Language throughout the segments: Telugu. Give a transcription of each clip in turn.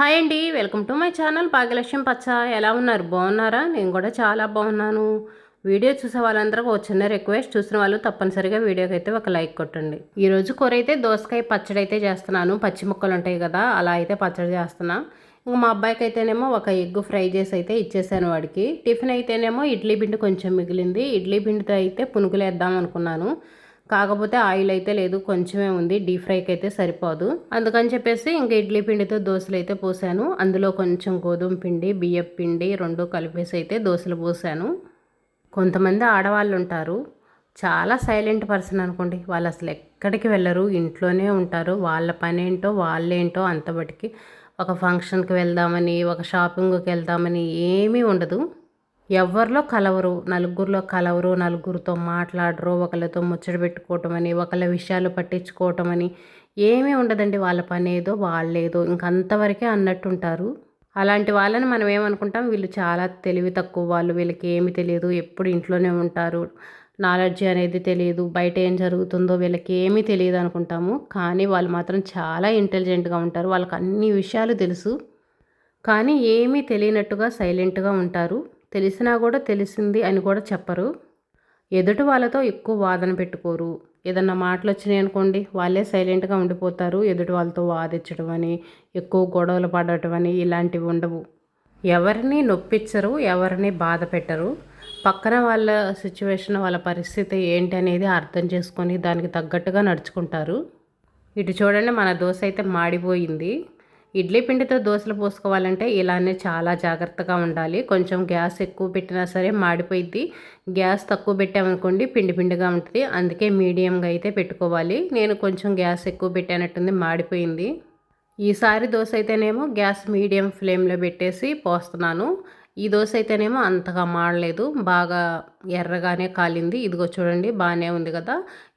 హాయ్ అండి వెల్కమ్ టు మై ఛానల్ భాగ్యలక్ష్యం పచ్చ. ఎలా ఉన్నారు? బాగున్నారా? నేను కూడా చాలా బాగున్నాను. వీడియో చూసే వాళ్ళందరూ ఒక చిన్న రిక్వెస్ట్. చూసిన వాళ్ళు తప్పనిసరిగా వీడియోకి అయితే ఒక లైక్ కొట్టండి. ఈరోజు కూర అయితే దోసకాయ పచ్చడి అయితే చేస్తున్నాను. పచ్చి ముక్కలు ఉంటాయి కదా అలా అయితే పచ్చడి చేస్తున్నా. ఇంకా మా అబ్బాయికి అయితేనేమో ఒక ఎగ్ ఫ్రై చేసి అయితే ఇచ్చేసాను వాడికి. టిఫిన్ అయితేనేమో ఇడ్లీ పిండి కొంచెం మిగిలింది. ఇడ్లీ పిండితో అయితే పునుగులు వేద్దాం అనుకున్నాను. కాకపోతే ఆయిల్ అయితే లేదు కొంచెమే ఉంది డీప్ ఫ్రైకి అయితే సరిపోదు. అందుకని చెప్పేసి ఇంకా ఇడ్లీ పిండితో దోశలు అయితే పోసాను. అందులో కొంచెం గోధుమ పిండి బియ్యం పిండి రెండు కలిపేసి అయితే దోశలు పోసాను. కొంతమంది ఆడవాళ్ళు ఉంటారు. చాలా సైలెంట్ పర్సన్ అనుకోండి. వాళ్ళు అసలు ఎక్కడికి వెళ్ళరు ఇంట్లోనే ఉంటారు. వాళ్ళ పని ఏంటో వాళ్ళేంటో అంతబటికి ఒక ఫంక్షన్కి వెళ్దామని ఒక షాపింగ్కి వెళ్దామని ఏమీ ఉండదు. ఎవరిలో కలవరు నలుగురిలో కలవరు నలుగురితో మాట్లాడరు ఒకళ్ళతో ముచ్చట పెట్టుకోవటం అని ఒకళ్ళ విషయాలు పట్టించుకోవటం అని ఏమీ ఉండదండి వాళ్ళ పని ఏదో వాళ్ళేదో ఇంకంతవరకే అన్నట్టుంటారు. అలాంటి వాళ్ళని మనం ఏమనుకుంటాం వీళ్ళు చాలా తెలివి తక్కువ వాళ్ళు వీళ్ళకి ఏమి తెలియదు ఎప్పుడు ఇంట్లోనే ఉంటారు. నాలెడ్జ్ అనేది తెలియదు బయట ఏం జరుగుతుందో వీళ్ళకి ఏమీ తెలియదు అనుకుంటాము. కానీ వాళ్ళు మాత్రం చాలా ఇంటెలిజెంట్గా ఉంటారు వాళ్ళకి అన్ని విషయాలు తెలుసు. కానీ ఏమీ తెలియనట్టుగా సైలెంట్గా ఉంటారు. తెలిసినా కూడా తెలిసింది అని కూడా చెప్పరు. ఎదుటి వాళ్ళతో ఎక్కువ వాదన పెట్టుకోరు. ఏదన్నా మాటలు వచ్చినాయి అనుకోండి వాళ్ళే సైలెంట్గా ఉండిపోతారు. ఎదుటి వాళ్ళతో వాదించడం అని ఎక్కువ గొడవలు పడటం అని ఇలాంటివి ఉండవు. ఎవరిని నొప్పించరు ఎవరిని బాధ పెట్టరు. పక్కన వాళ్ళ సిచ్యువేషన్ వాళ్ళ పరిస్థితి ఏంటి అనేది అర్థం చేసుకొని దానికి తగ్గట్టుగా నడుచుకుంటారు. ఇటు చూడండి మన దోశ అయితే మాడిపోయింది. ఇడ్లీ పిండితో దోశలు పోసుకోవాలంటే ఇలానే చాలా జాగ్రత్తగా ఉండాలి. కొంచెం గ్యాస్ ఎక్కువ పెట్టినా సరే మాడిపోయింది గ్యాస్ తక్కువ పెట్టామనుకోండి పిండి పిండిగా ఉంటుంది. అందుకే మీడియంగా అయితే పెట్టుకోవాలి. నేను కొంచెం గ్యాస్ ఎక్కువ పెట్టానట్టుంది మాడిపోయింది. ఈసారి దోశ అయితేనేమో గ్యాస్ మీడియం ఫ్లేమ్లో పెట్టేసి పోస్తున్నాను. ఈ దోశ అయితేనేమో అంతగా మాడలేదు. బాగా ఎర్రగానే కాలింది. ఇదిగో చూడండి బాగానే ఉంది కదా.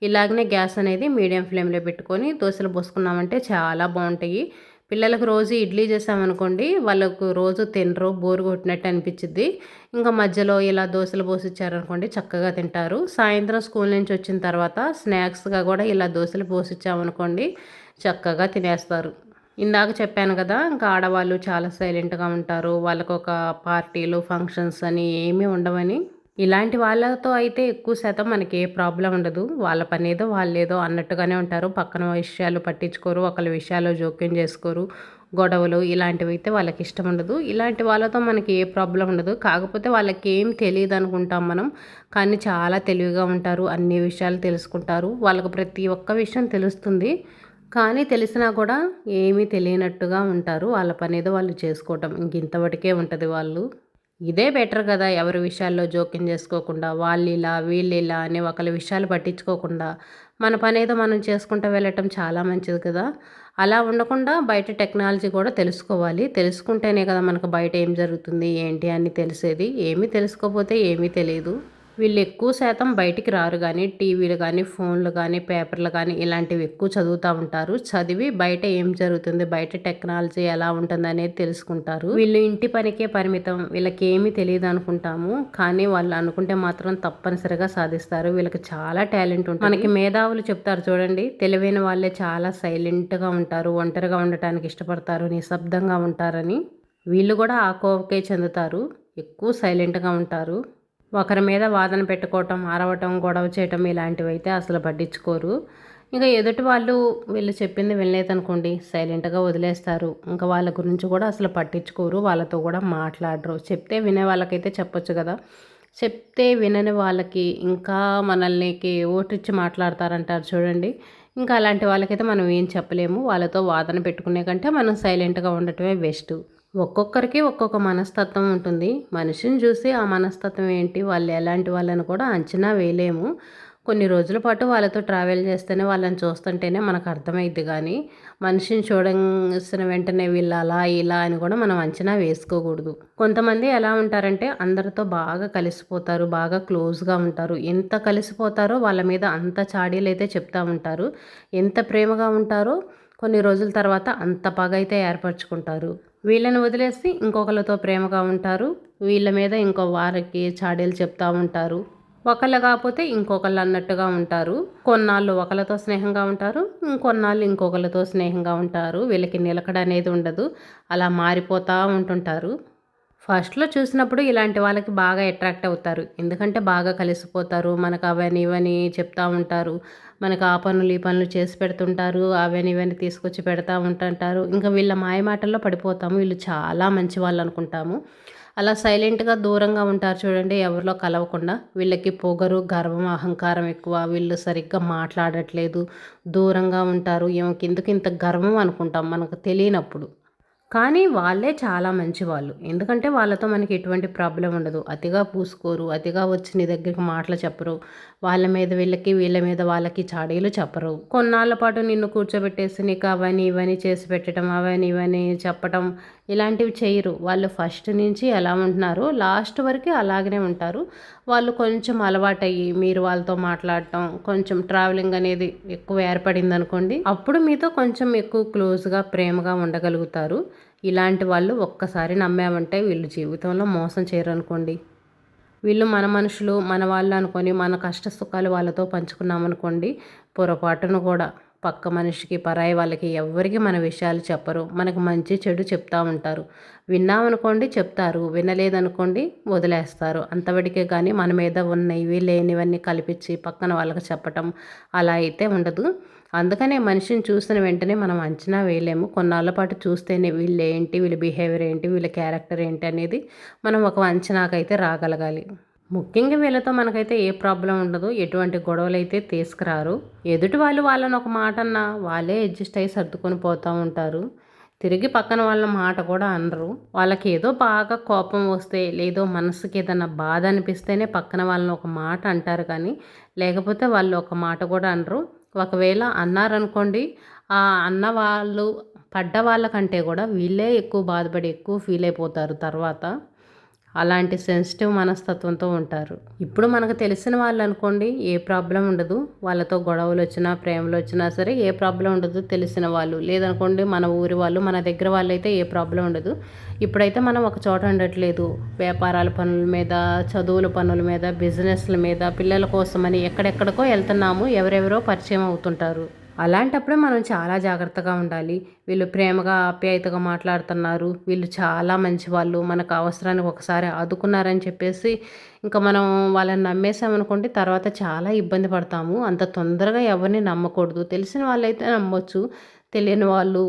ఇలాగనే గ్యాస్ అనేది మీడియం ఫ్లేమ్లో పెట్టుకొని దోశలు పోసుకున్నామంటే చాలా బాగుంటాయి. పిల్లలకు రోజు ఇడ్లీ చేసామనుకోండి వాళ్ళకు రోజు తినరు బోరు కొట్టినట్టు అనిపించింది ఇంకా మధ్యలో ఇలా దోశలు పోసిచ్చారనుకోండి చక్కగా తింటారు. సాయంత్రం స్కూల్ నుంచి వచ్చిన తర్వాత స్నాక్స్గా కూడా ఇలా దోశలు పోసిచ్చామనుకోండి చక్కగా తినేస్తారు. ఇందాక చెప్పాను కదా ఇంకా ఆడవాళ్ళు చాలా సైలెంట్గా ఉంటారు. వాళ్ళకు ఒక పార్టీలు ఫంక్షన్స్ అని ఏమీ ఉండవని. ఇలాంటి వాళ్ళతో అయితే ఎక్కువ శాతం మనకి ఏ ప్రాబ్లం ఉండదు. వాళ్ళ పని ఏదో వాళ్ళేదో అన్నట్టుగానే ఉంటారు. పక్కన విషయాలు పట్టించుకోరు. ఒకళ్ళ విషయాలు జోక్యం చేసుకోరు. గొడవలు ఇలాంటివి అయితే వాళ్ళకి ఇష్టం ఉండదు. ఇలాంటి వాళ్ళతో మనకి ఏ ప్రాబ్లం ఉండదు. కాకపోతే వాళ్ళకి ఏం తెలియదు అనుకుంటాం మనం. కానీ చాలా తెలివిగా ఉంటారు. అన్ని విషయాలు తెలుసుకుంటారు. వాళ్ళకు ప్రతి ఒక్క విషయం తెలుస్తుంది. కానీ తెలిసినా కూడా ఏమీ తెలియనట్టుగా ఉంటారు. వాళ్ళ పని ఏదో వాళ్ళు చేసుకోవటం. ఇంక ఇంతవరకే ఉంటుంది వాళ్ళు. ఇదే బెటర్ కదా ఎవరి విషయాల్లో జోక్యం చేసుకోకుండా వాళ్ళు ఇలా వీళ్ళు ఇలా అని ఒకరి విషయాలు పట్టించుకోకుండా. మన పని ఏదో మనం చేసుకుంటూ వెళ్ళటం చాలా మంచిది కదా. అలా ఉండకుండా బయట టెక్నాలజీ కూడా తెలుసుకోవాలి. తెలుసుకుంటేనే కదా మనకు బయట ఏం జరుగుతుంది ఏంటి అని తెలిసేది. ఏమీ తెలుసుకోకపోతే ఏమీ తెలియదు. వీళ్ళు ఎక్కువ శాతం బయటికి రారు కానీ టీవీలు కానీ ఫోన్లు కానీ పేపర్లు కానీ ఇలాంటివి ఎక్కువ చదువుతూ ఉంటారు. చదివి బయట ఏం జరుగుతుంది? బయట టెక్నాలజీ ఎలా ఉంటుంది అనేది తెలుసుకుంటారు. వీళ్ళు ఇంటి పనికే పరిమితం. వీళ్ళకి ఏమీ తెలియదు అనుకుంటాము. కానీ వాళ్ళు అనుకుంటే మాత్రం తప్పనిసరిగా సాధిస్తారు. వీళ్ళకి చాలా టాలెంట్ ఉంటుంది. మనకి మేధావులు చెప్తారు చూడండి. తెలివైన వాళ్ళే చాలా సైలెంట్గా ఉంటారు. ఒంటరిగా ఉండటానికి ఇష్టపడతారు. నిశ్శబ్దంగా ఉంటారని. వీళ్ళు కూడా ఆ కోవకే చెందుతారు. ఎక్కువ సైలెంట్గా ఉంటారు. ఒకరి మీద వాదన పెట్టుకోవటం అరవటం గొడవ చేయటం ఇలాంటివి అయితే అసలు పట్టించుకోరు. ఇంకా ఎదుటి వాళ్ళు వీళ్ళు చెప్పింది వినలేదనుకోండి సైలెంట్గా వదిలేస్తారు. ఇంకా వాళ్ళ గురించి కూడా అసలు పట్టించుకోరు వాళ్ళతో కూడా మాట్లాడరు. చెప్తే వినే వాళ్ళకైతే చెప్పొచ్చు కదా. చెప్తే వినని వాళ్ళకి ఇంకా మనల్నికి ఓటిచ్చి మాట్లాడతారంటారు చూడండి. ఇంకా అలాంటి వాళ్ళకైతే మనం ఏం చెప్పలేము. వాళ్ళతో వాదన పెట్టుకునే కంటే మనం సైలెంట్గా ఉండటమే బెస్ట్ ఒక్కొక్కరికి ఒక్కొక్క మనస్తత్వం ఉంటుంది. మనిషిని చూసి ఆ మనస్తత్వం ఏంటి? వాళ్ళు ఎలాంటి వాళ్ళని కూడా అంచనా వేయలేము. కొన్ని రోజుల పాటు వాళ్ళతో ట్రావెల్ చేస్తేనే వాళ్ళని చూస్తుంటేనే మనకు అర్థమైద్ది కానీ మనిషిని చూడసిన వెంటనే వీళ్ళు అలా ఇలా అని కూడా మనం అంచనా వేసుకోకూడదు. కొంతమంది ఎలా ఉంటారంటే అందరితో బాగా కలిసిపోతారు బాగా క్లోజ్గా ఉంటారు. ఎంత కలిసిపోతారో వాళ్ళ మీద అంత చాడీలు అయితే చెప్తూ ఉంటారు. ఎంత ప్రేమగా ఉంటారో కొన్ని రోజుల తర్వాత అంత పగ అయితే ఏర్పరచుకుంటారు. వీళ్ళని వదిలేసి ఇంకొకరితో ప్రేమగా ఉంటారు. వీళ్ళ మీద ఇంకో వారికి చాడీలు చెప్తూ ఉంటారు. ఒకళ్ళు కాకపోతే ఇంకొకళ్ళు అన్నట్టుగా ఉంటారు. కొన్నాళ్ళు ఒకళ్ళతో స్నేహంగా ఉంటారు. ఇంకొన్నాళ్ళు ఇంకొకళ్ళతో స్నేహంగా ఉంటారు. వీళ్ళకి నిలకడ అనేది ఉండదు. అలా మారిపోతూ ఉంటుంటారు. ఫస్ట్లో చూసినప్పుడు ఇలాంటి వాళ్ళకి బాగా అట్రాక్ట్ అవుతారు. ఎందుకంటే బాగా కలిసిపోతారు. మనకు అవని ఇవని చెప్తూ ఉంటారు. మనకు ఆ పనులు ఈ పనులు చేసి పెడుతుంటారు. అవని ఇవని తీసుకొచ్చి పెడతా ఉంటుంటారు ఇంకా వీళ్ళ మాయ మాటల్లో పడిపోతాము. వీళ్ళు చాలా మంచి వాళ్ళు అనుకుంటాము. అలా సైలెంట్గా దూరంగా ఉంటారు చూడండి. ఎవరిలో కలవకుండా వీళ్ళకి పొగరు గర్వం అహంకారం ఎక్కువ. వీళ్ళు సరిగ్గా మాట్లాడట్లేదు. దూరంగా ఉంటారు. ఏమో ఎందుకు ఇంత గర్వం అనుకుంటాం. మనకు తెలియనప్పుడు. కానీ వాళ్ళే చాలా మంచి వాళ్ళు ఎందుకంటే వాళ్ళతో మనకి ఎటువంటి ప్రాబ్లం ఉండదు. అతిగా పూసుకోరు అతిగా వచ్చి నీ దగ్గరికి మాటలు చెప్పరు. వాళ్ళ మీద వీళ్ళకి వీళ్ళ మీద వాళ్ళకి చాడీలు చెప్పరు. కొన్నాళ్ళ పాటు నిన్ను కూర్చోబెట్టేసి నీకు అవని ఇవని చేసి పెట్టడం అవని ఇవని చెప్పటం ఇలాంటివి చేయరు. వాళ్ళు ఫస్ట్ నుంచి ఎలా ఉంటున్నారు లాస్ట్ వరకు అలాగనే ఉంటారు. వాళ్ళు కొంచెం అలవాటయ్యి మీరు వాళ్ళతో మాట్లాడటం కొంచెం ట్రావెలింగ్ అనేది ఎక్కువ ఏర్పడింది అనుకోండి అప్పుడు మీతో కొంచెం ఎక్కువ క్లోజ్గా ప్రేమగా ఉండగలుగుతారు. ఇలాంటి వాళ్ళు ఒక్కసారి నమ్మామంటే వీళ్ళు జీవితంలో మోసం చేయరు అనుకోండి వీళ్ళు మన మనుషులు మన వాళ్ళు అనుకొని మన కష్ట సుఖాలు వాళ్ళతో పంచుకున్నామనుకోండి పొరపాటును కూడా పక్క మనిషికి పరాయి వాళ్ళకి ఎవరికి మన విషయాలు చెప్పరు. మనకు మంచి చెడు చెప్తూ ఉంటారు. విన్నామనుకోండి చెప్తారు. వినలేదనుకోండి వదిలేస్తారు. అంతవడికే కానీ మన మీద ఉన్నవి లేనివన్నీ కల్పించి పక్కన వాళ్ళకి చెప్పటం అలా అయితే ఉండదు. అందుకనే మనిషిని చూసిన వెంటనే మనం అంచనా వేయలేము. కొన్నాళ్ళ పాటు చూస్తేనే వీళ్ళు ఏంటి వీళ్ళ బిహేవియర్ ఏంటి వీళ్ళ క్యారెక్టర్ ఏంటి అనేది మనం ఒక అంచనాకైతే రాగలగాలి. ముఖ్యంగా వీళ్ళతో మనకైతే ఏ ప్రాబ్లం ఉండదు. ఎటువంటి గొడవలు అయితే తీసుకురారు. ఎదుటి వాళ్ళు వాళ్ళని ఒక మాట అన్నా వాళ్ళే అడ్జస్ట్ అయ్యి సర్దుకొని పోతూ ఉంటారు. తిరిగి పక్కన వాళ్ళ మాట కూడా అనరు. వాళ్ళకి ఏదో బాగా కోపం వస్తే లేదో మనసుకి ఏదైనా బాధ అనిపిస్తేనే పక్కన వాళ్ళని ఒక మాట అంటారు కానీ లేకపోతే వాళ్ళు ఒక మాట కూడా అనరు. ఒకవేళ అన్నారనుకోండి ఆ అన్న వాళ్ళు పడ్డ వాళ్ళకంటే కూడా వీళ్ళే ఎక్కువ బాధపడి ఎక్కువ ఫీల్ అయిపోతారు తర్వాత. అలాంటి సెన్సిటివ్ మనస్తత్వంతో ఉంటారు. ఇప్పుడు మనకు తెలిసిన వాళ్ళు అనుకోండి ఏ ప్రాబ్లం ఉండదు. వాళ్ళతో గొడవలు వచ్చినా ప్రేమలు వచ్చినా సరే ఏ ప్రాబ్లం ఉండదు తెలిసిన వాళ్ళు. లేదనుకోండి మన ఊరి వాళ్ళు మన దగ్గర వాళ్ళు అయితే ఏ ప్రాబ్లం ఉండదు. ఇప్పుడైతే మనం ఒక చోట ఉండట్లేదు. వ్యాపారాల పనుల మీద చదువుల పనుల మీద బిజినెస్ల మీద పిల్లల కోసమని ఎక్కడెక్కడికో వెళ్తున్నాము. ఎవరెవరో పరిచయం అవుతుంటారు. అలాంటప్పుడే మనం చాలా జాగ్రత్తగా ఉండాలి. వీళ్ళు ప్రేమగా ఆప్యాయతగా మాట్లాడుతున్నారు. వీళ్ళు చాలా మంచి వాళ్ళు మనకు అవసరానికి ఒకసారి ఆదుకున్నారని చెప్పేసి ఇంకా మనం వాళ్ళని నమ్మేసామనుకోండి తర్వాత చాలా ఇబ్బంది పడతాము. అంత తొందరగా ఎవరిని నమ్మకూడదు. తెలిసిన వాళ్ళైతే నమ్మొచ్చు. తెలియని వాళ్ళు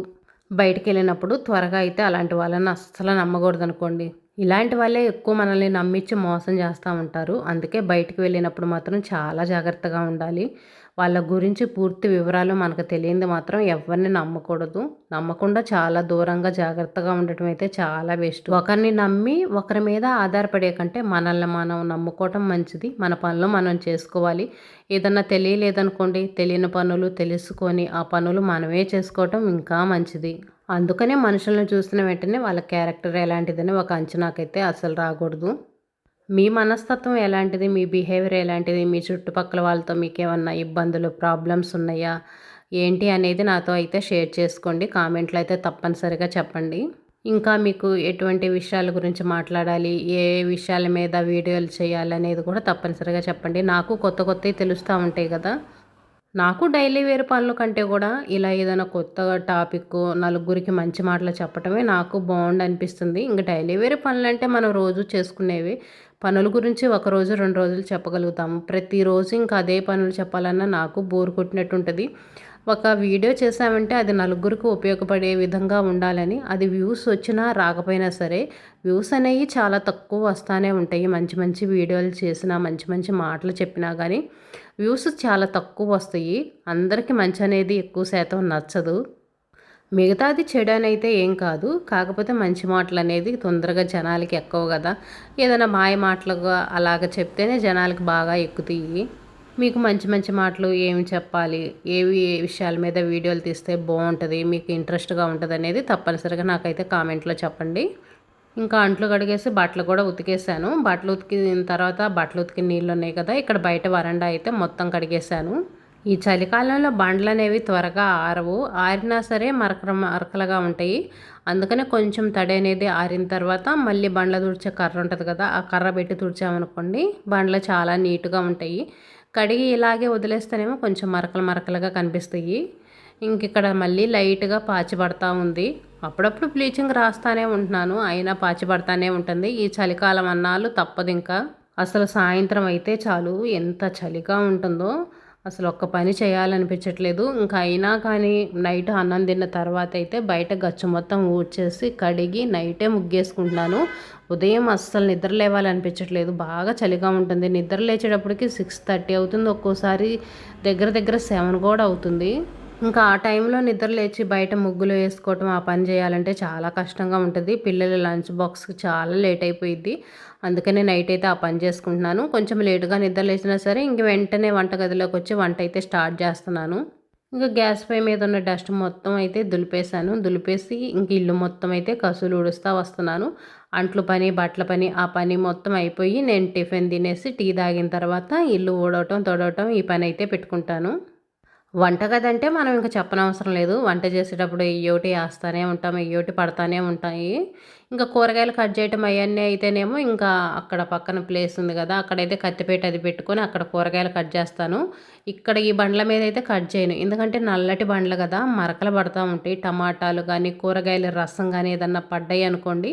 బయటికి వెళ్ళినప్పుడు త్వరగా అయితే అలాంటి వాళ్ళని అస్సలు నమ్మకూడదు అనుకోండి ఇలాంటి వాళ్ళే ఎక్కువ మనల్ని నమ్మించి మోసం చేస్తూ ఉంటారు. అందుకే బయటికి వెళ్ళినప్పుడు మాత్రం చాలా జాగ్రత్తగా ఉండాలి. వాళ్ళ గురించి పూర్తి వివరాలు మనకు తెలియంది మాత్రం ఎవరిని నమ్మకూడదు. నమ్మకుండా చాలా దూరంగా జాగ్రత్తగా ఉండటం అయితే చాలా బెస్ట్. ఒకరిని నమ్మి ఒకరి మీద ఆధారపడే కంటే మనల్ని మనం నమ్ముకోవటం మంచిది. మన పనులు మనం చేసుకోవాలి. ఏదన్నా తెలియలేదనుకోండి తెలియని పనులు తెలుసుకొని ఆ పనులు మనమే చేసుకోవటం ఇంకా మంచిది. అందుకనే మనుషులను చూసిన వెంటనే వాళ్ళ క్యారెక్టర్ ఎలాంటిదని ఒక అంచనాకైతే అసలు రాకూడదు. మీ మనస్తత్వం ఎలాంటిది? మీ బిహేవియర్ ఎలాంటిది? మీ చుట్టుపక్కల వాళ్ళతో మీకు ఏమన్నా ఇబ్బందులు ప్రాబ్లమ్స్ ఉన్నాయా? ఏంటి అనేది నాతో అయితే షేర్ చేసుకోండి. కామెంట్లో అయితే తప్పనిసరిగా చెప్పండి. ఇంకా మీకు ఎటువంటి విషయాల గురించి మాట్లాడాలి? ఏ విషయాల మీద వీడియోలు చేయాలి అనేది కూడా తప్పనిసరిగా చెప్పండి. నాకు కొత్త కొత్తవి తెలుస్తూ ఉంటాయి కదా. నాకు డైలీ వేరు పనుల కంటే కూడా ఇలా ఏదైనా కొత్త టాపిక్ నలుగురికి మంచి మాటలు చెప్పడమే నాకు బాగుండి అనిపిస్తుంది ఇంకా డైలీ వేరు పనులు అంటే మనం రోజు చేసుకునేవి పనుల గురించి ఒకరోజు రెండు రోజులు చెప్పగలుగుతాము. ప్రతిరోజు ఇంకా అదే పనులు చెప్పాలన్నా నాకు బోర్ కొట్టినట్టు ఉంటుంది ఒక వీడియో చేసామంటే అది నలుగురికి ఉపయోగపడే విధంగా ఉండాలని అది వ్యూస్ వచ్చినా రాకపోయినా సరే వ్యూస్ అనేవి చాలా తక్కువ వస్తూనే ఉంటాయి. మంచి మంచి వీడియోలు చేసినా మంచి మంచి మాటలు చెప్పినా కానీ వ్యూస్ చాలా తక్కువ వస్తాయి. అందరికీ మంచి అనేది ఎక్కువ శాతం నచ్చదు. మిగతాది చెడు అయితే ఏం కాదు. కాకపోతే మంచి మాటలు అనేది తొందరగా జనాలకి ఎక్కువ కదా. ఏదైనా మాయ మాటలుగా అలాగ చెప్తేనే జనాలకి బాగా ఎక్కుతాయి. మీకు మంచి మంచి మాటలు ఏమి చెప్పాలి? ఏవి ఏ విషయాల మీద వీడియోలు తీస్తే బాగుంటుంది? మీకు ఇంట్రెస్ట్గా ఉంటుంది అనేది తప్పనిసరిగా నాకైతే కామెంట్లో చెప్పండి. ఇంకా అంట్లు కడిగేసి బట్టలు కూడా ఉతికేసాను. బట్టలు ఉతికిన తర్వాత బట్టలు ఉతికిన నీళ్ళు ఉన్నాయి కదా ఇక్కడ బయట వరండా అయితే మొత్తం కడిగేసాను. ఈ చలికాలంలో బండ్లు అనేవి త్వరగా ఆరవు. ఆరినా సరే మరక మరకలుగా ఉంటాయి. అందుకనే కొంచెం తడి అనేది ఆరిన తర్వాత మళ్ళీ బండ్ల తుడిచే కర్ర ఉంటుంది కదా ఆ కర్ర పెట్టి తుడిచామనుకోండి బండ్లు చాలా నీట్గా ఉంటాయి. కడిగి ఇలాగే వదిలేస్తేనేమో కొంచెం మరకలు మరకలుగా కనిపిస్తాయి. ఇంక ఇక్కడ మళ్ళీ లైట్గా పాచి పడతా ఉంది. అప్పుడప్పుడు బ్లీచింగ్ రాస్తానే ఉంటున్నాను అయినా పాచి పడతానే ఉంటుంది. ఈ చలికాలం అన్నాలు తప్పదు ఇంకా అసలు సాయంత్రం అయితే చాలు ఎంత చలిగా ఉంటుందో. అసలు ఒక్క పని చేయాలనిపించట్లేదు. ఇంకా అయినా కానీ నైట్ అన్నం తిన్న తర్వాత అయితే బయట గచ్చు మొత్తం ఊడ్చేసి కడిగి నైటే ముగ్గేసుకుంటున్నాను. ఉదయం అస్సలు నిద్ర లేవాలనిపించట్లేదు. బాగా చలిగా ఉంటుంది. నిద్ర లేచేటప్పటికి సిక్స్ థర్టీ అవుతుంది. ఒక్కోసారి దగ్గర దగ్గర సెవెన్ కూడా అవుతుంది. ఇంకా ఆ టైంలో నిద్ర లేచి బయట ముగ్గులు వేసుకోవటం ఆ పని చేయాలంటే చాలా కష్టంగా ఉంటుంది. పిల్లల లంచ్ బాక్స్కి చాలా లేట్ అయిపోయింది అందుకనే నైట్ అయితే ఆ పని చేసుకుంటున్నాను. కొంచెం లేటుగా నిద్ర లేచినా సరే ఇంక వెంటనే వంటగదిలోకి వచ్చి వంట అయితే స్టార్ట్ చేస్తున్నాను. ఇంకా గ్యాస్ పై మీద ఉన్న డస్ట్ మొత్తం అయితే దులిపేశాను. దులిపేసి ఇంక ఇల్లు మొత్తం అయితే కసులు ఉడుస్తూ వస్తున్నాను. అంట్లు పని బట్టల పని ఆ పని మొత్తం అయిపోయి నేను టిఫిన్ తినేసి టీ తాగిన తర్వాత ఇల్లు ఊడవటం తొడవటం ఈ పని అయితే పెట్టుకుంటాను. వంటగది అంటే మనం ఇంకా చెప్పనవసరం లేదు. వంట చేసేటప్పుడు ఇయ్యోటి వేస్తూనే ఉంటాం ఇయ్యోటి పడతానే ఉంటాయి. ఇంకా కూరగాయలు కట్ చేయటం అవన్నీ అయితేనేమో ఇంకా అక్కడ పక్కన ప్లేస్ ఉంది కదా అక్కడైతే కత్తిపేట అది పెట్టుకొని అక్కడ కూరగాయలు కట్ చేస్తాను. ఇక్కడ ఈ బండ్ల మీద అయితే కట్ చేయను. ఎందుకంటే నల్లటి బండ్లు కదా మరకలు పడతా ఉంటాయి. టమాటాలు కానీ కూరగాయల రసం కానీ ఏదన్నా పడ్డాయి అనుకోండి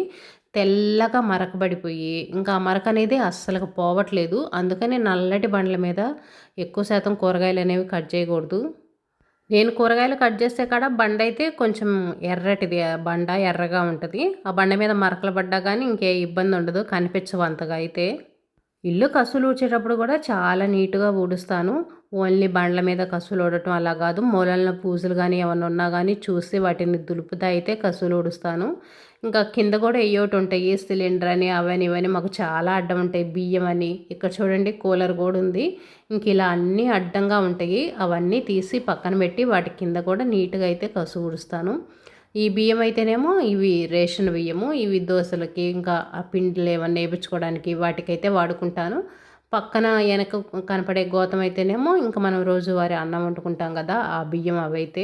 తెల్లగా మరకబడిపోయి ఇంకా మరక అనేది అస్సలు పోవట్లేదు. అందుకని నల్లటి బండ్ల మీద ఎక్కువ శాతం కూరగాయలు అనేవి కట్ చేయకూడదు. నేను కూరగాయలు కట్ చేస్తే కాడ బండ అయితే కొంచెం ఎర్రటిది బండ ఎర్రగా ఉంటుంది. ఆ బండ మీద మరకలు పడ్డా కానీ ఇంకే ఇబ్బంది ఉండదు కనిపించవు అంతగా అయితే. ఇల్లు కసులు ఊడ్చేటప్పుడు కూడా చాలా నీట్గా ఊడుస్తాను. ఓన్లీ బండ్ల మీద కసులు ఊడటం అలా కాదు. మూలల్లో పూజలు కానీ ఏమైనా ఉన్నా కానీ చూసి వాటిని దులుపుతా అయితే కసులు ఊడుస్తాను. ఇంకా కింద కూడా ఏయోటి ఉంటాయి సిలిండర్ అని అవని ఇవని మాకు చాలా అడ్డం ఉంటాయి. బియ్యం అని ఇక్కడ చూడండి కూలర్ కూడా ఉంది. ఇంక ఇలా అన్నీ అడ్డంగా ఉంటాయి. అవన్నీ తీసి పక్కన పెట్టి వాటి కింద కూడా నీట్గా అయితే కసు ఉడుస్తాను ఈ బియ్యం అయితేనేమో ఇవి రేషన్ బియ్యము ఇవి దోశలకి ఇంకా ఆ పిండిలు ఏమన్నా వేయించుకోవడానికి వాటికైతే వాడుకుంటాను. పక్కన వెనక కనపడే గోతం అయితేనేమో ఇంకా మనం రోజువారి అన్నం వండుకుంటాం కదా ఆ బియ్యం అవైతే.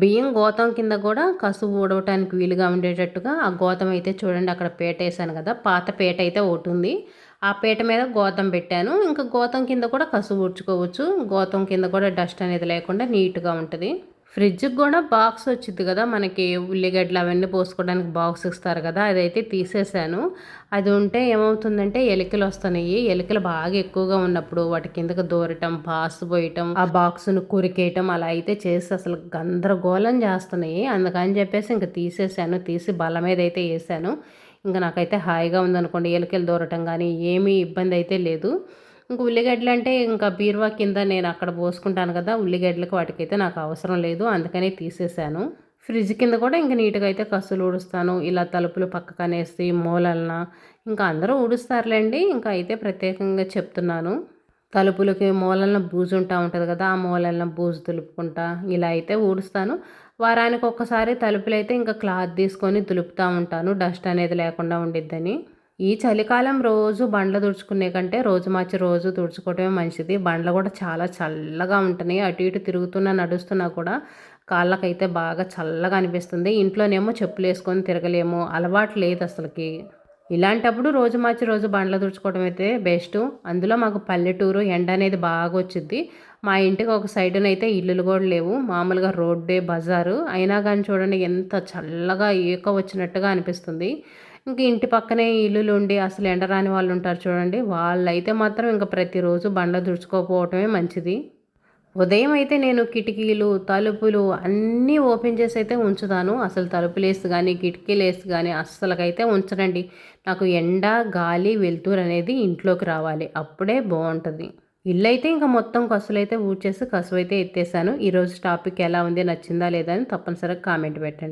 బియ్యం గోతం కింద కూడా కసువు ఊడవటానికి వీలుగా ఉండేటట్టుగా ఆ గోతం అయితే చూడండి అక్కడ పేట వేసాను కదా పాత పేట అయితే ఒకటి ఉంది. ఆ పేట మీద గోతం పెట్టాను. ఇంకా గోతం కింద కూడా కసువు ఊడ్చుకోవచ్చు. గోతం కింద కూడా డస్ట్ అనేది లేకుండా నీట్గా ఉంటుంది. ఫ్రిడ్జ్కి కూడా బాక్స్ వచ్చింది కదా మనకి ఉల్లిగడ్డలు అవన్నీ పోసుకోవడానికి బాక్స్ ఇస్తారు కదా అదైతే తీసేసాను. అది ఉంటే ఏమవుతుందంటే ఎలికలు వస్తున్నాయి. ఎలికలు బాగా ఎక్కువగా ఉన్నప్పుడు వాటి కిందకి దూరటం పాస్ పోయటం ఆ బాక్స్ను కురికేయటం అలా అయితే చేసి అసలు గందరగోళం చేస్తున్నాయి. అందుకని చెప్పేసి ఇంకా తీసేసాను తీసి బల మీద అయితే వేసాను. ఇంకా నాకైతే హాయిగా ఉందనుకోండి ఎలికలు దూరటం కానీ ఏమీ ఇబ్బంది అయితే లేదు. ఇంకా ఉల్లిగడ్డలు అంటే ఇంకా బీరువా కింద నేను అక్కడ పోసుకుంటాను కదా ఉల్లిగడ్డలకు వాటికైతే నాకు అవసరం లేదు అందుకని తీసేసాను ఫ్రిడ్జ్ కింద కూడా ఇంకా నీట్గా అయితే కసులు ఊడుస్తాను ఇలా తలుపులు పక్కకనేసి మూలలన ఇంకా అందరూ ఊడుస్తారులేండి ఇంకా అయితే ప్రత్యేకంగా చెప్తున్నాను. తలుపులకి మూలన బూజు ఉంటా ఉంటుంది కదా ఆ మూలన బూజు తులుపుకుంటా ఇలా అయితే ఊడుస్తాను. వారానికి ఒక్కసారి తలుపులు అయితే ఇంకా క్లాత్ తీసుకొని తులుపుతూ ఉంటాను డస్ట్ అనేది లేకుండా ఉండిద్దని. ఈ చలికాలం రోజు బండ్లు తుడుచుకునే కంటే రోజు మార్చి రోజు తుడుచుకోవటమే మంచిది. బండ్లు కూడా చాలా చల్లగా ఉంటున్నాయి. అటు ఇటు తిరుగుతున్నా నడుస్తున్నా కూడా కాళ్ళకైతే బాగా చల్లగా అనిపిస్తుంది. ఇంట్లోనేమో చెప్పులు వేసుకొని తిరగలేము. అలవాటు లేదు అసలుకి. ఇలాంటప్పుడు రోజు మార్చి రోజు బండ్లు తుడుచుకోవడం అయితే బెస్ట్. అందులో మాకు పల్లెటూరు ఎండ అనేది బాగా వచ్చింది మా ఇంటికి ఒక సైడునైతే ఇల్లులు కూడా లేవు. మామూలుగా రోడ్డే బజారు. అయినా కానీ చూడండి ఎంత చల్లగా ఏక వచ్చినట్టుగా అనిపిస్తుంది. ఇంక ఇంటి పక్కనే ఇల్లులు ఉండి అసలు ఎండరాని వాళ్ళు ఉంటారు చూడండి. వాళ్ళైతే మాత్రం ఇంకా ప్రతిరోజు బండ్ల దుడుచుకోకపోవటమే మంచిది. ఉదయం అయితే నేను కిటికీలు తలుపులు అన్నీ ఓపెన్ చేసి అయితే ఉంచుతాను. అసలు తలుపులు వేసి కానీ కిటికీలు వేసి కానీ అస్సలకైతే ఉంచనండి. నాకు ఎండ గాలి వెలుతురు అనేది ఇంట్లోకి రావాలి. అప్పుడే బాగుంటుంది. ఇల్లు అయితే ఇంకా మొత్తం కసులైతే ఊడ్చేసి కసువైతే ఎత్తేసాను. ఈరోజు టాపిక్ ఎలా ఉంది నచ్చిందా లేదా అని తప్పనిసరిగా కామెంట్ పెట్టండి.